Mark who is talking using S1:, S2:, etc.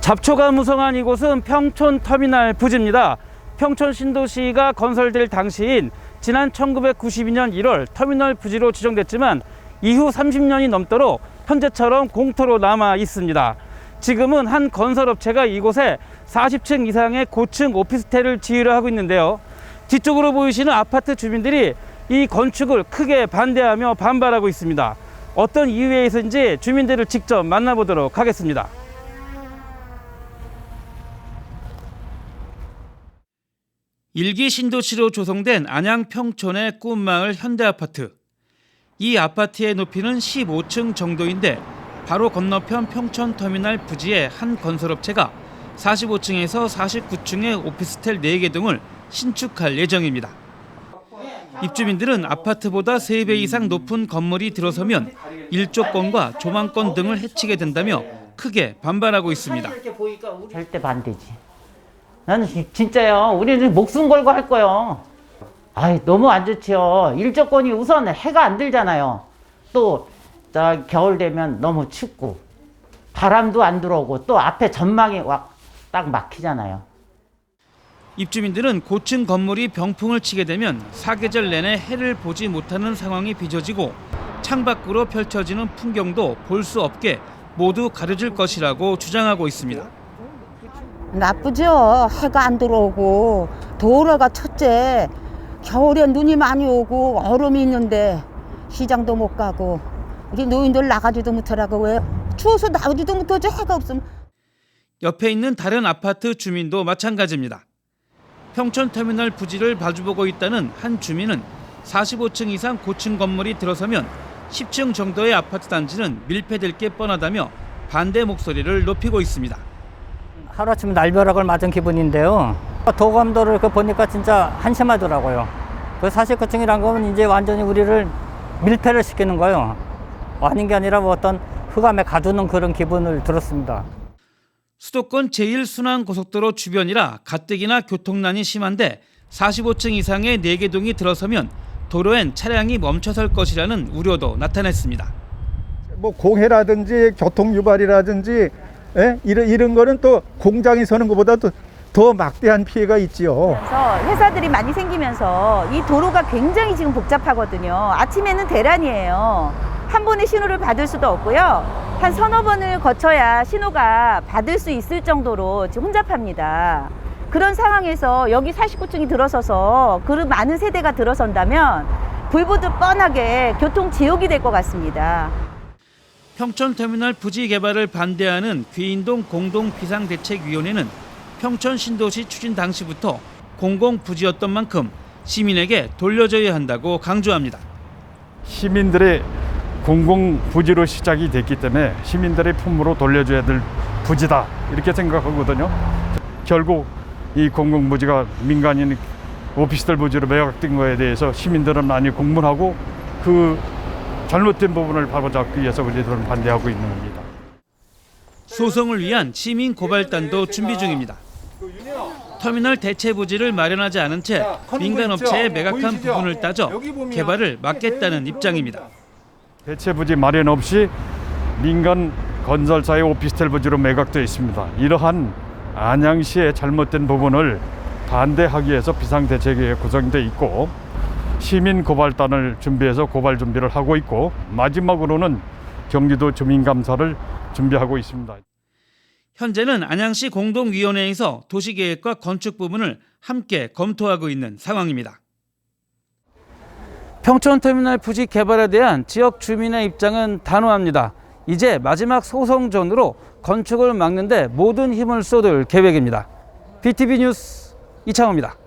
S1: 잡초가 무성한 이곳은 평촌 터미널 부지입니다. 평촌 신도시가 건설될 당시인 지난 1992년 1월 터미널 부지로 지정됐지만 이후 30년이 넘도록 현재처럼 공터로 남아 있습니다. 지금은 한 건설업체가 이곳에 40층 이상의 고층 오피스텔을 지으려 하고 있는데요. 뒤쪽으로 보이시는 아파트 주민들이 이 건축을 크게 반대하며 반발하고 있습니다. 어떤 이유에 의해서인지 주민들을 직접 만나보도록 하겠습니다. 일기 신도시로 조성된 안양 평촌의 꿈마을 현대 아파트. 이 아파트의 높이는 15층 정도인데 바로 건너편 평촌 터미널 부지의 한 건설업체가 45층에서 49층의 오피스텔 4개 등을 신축할 예정입니다. 입주민들은 아파트보다 3배 이상 높은 건물이 들어서면 일조권과 조망권 등을 해치게 된다며 크게 반발하고 있습니다.
S2: 절대 반대지. 나는 지- 진짜요. 우리는 목숨 걸고 할 거요. 아이 너무 안 좋지요. 일조권이 우선 해가 안 들잖아요. 또저 겨울 되면 너무 춥고 바람도 안 들어오고 또 앞에 전망이 와- 딱 막히잖아요.
S1: 입주민들은 고층 건물이 병풍을 치게 되면 사계절 내내 해를 보지 못하는 상황이 빚어지고 창밖으로 펼쳐지는 풍경도 볼 수 없게 모두 가려질 것이라고 주장하고 있습니다.
S3: 나쁘죠. 해가 안 들어오고 도로가 첫째 겨울에 눈이 많이 오고 얼음이 있는데 시장도 못 가고 우리 노인들 나가지도 못하라고 왜 추워서 나오지도 못하죠 해가 없으면
S1: 옆에 있는 다른 아파트 주민도 마찬가지입니다. 평촌터미널 부지를 마주보고 있다는 한 주민은 45층 이상 고층 건물이 들어서면 10층 정도의 아파트 단지는 밀폐될 게 뻔하다며 반대 목소리를 높이고 있습니다.
S4: 하루아침에 날벼락을 맞은 기분인데요. 도감도를 그 보니까 진짜 한심하더라고요. 그 49층이란 건 이제 완전히 우리를 밀폐를 시키는 거예요. 아닌 게 아니라 뭐 어떤 흑암에 가두는 그런 기분을 들었습니다.
S1: 수도권 제1순환고속도로 주변이라 가뜩이나 교통난이 심한데 45층 이상의 4개 동이 들어서면 도로엔 차량이 멈춰설 것이라는 우려도 나타냈습니다.
S5: 뭐 공해라든지 교통 유발이라든지 예? 이런 이런 거는 또 공장이 서는 것보다 도 더 막대한 피해가 있지요.
S6: 그래서 회사들이 많이 생기면서 이 도로가 굉장히 지금 복잡하거든요. 아침에는 대란이에요. 한 번의 신호를 받을 수도 없고요. 한 서너 번을 거쳐야 신호가 받을 수 있을 정도로 지금 혼잡합니다. 그런 상황에서 여기 49층이 들어서서 그 많은 세대가 들어선다면 불보듯 뻔하게 교통 지옥이 될 것 같습니다.
S1: 평촌터미널 부지 개발을 반대하는 귀인동 공동비상대책위원회는 평촌 신도시 추진 당시부터 공공부지였던 만큼 시민에게 돌려줘야 한다고 강조합니다.
S7: 시민들의 공공 부지로 시작이 됐기 때문에 시민들의 품으로 돌려줘야 될 부지다 이렇게 생각하거든요. 결국 이 공공 부지가 민간인 오피스텔 부지로 매각된 거에 대해서 시민들은 많이 공분하고 그 잘못된 부분을 바로잡기 위해서 우리들은 반대하고 있는 겁니다.
S1: 소송을 위한 시민 고발단도 준비 중입니다. 터미널 대체 부지를 마련하지 않은 채 민간 업체에 매각한 부분을 따져 개발을 막겠다는 입장입니다.
S7: 대체 부지 마련 없이 민간 건설사의 오피스텔 부지로 매각되어 있습니다. 이러한 안양시의 잘못된 부분을 반대하기 위해서 비상대책이 구성돼 있고 시민 고발단을 준비해서 고발 준비를 하고 있고 마지막으로는 경기도 주민감사를 준비하고 있습니다.
S1: 현재는 안양시 공동위원회에서 도시계획과 건축 부분을 함께 검토하고 있는 상황입니다. 평촌터미널 부지 개발에 대한 지역 주민의 입장은 단호합니다. 이제 마지막 소송전으로 건축을 막는데 모든 힘을 쏟을 계획입니다. BTV 뉴스 이창호입니다.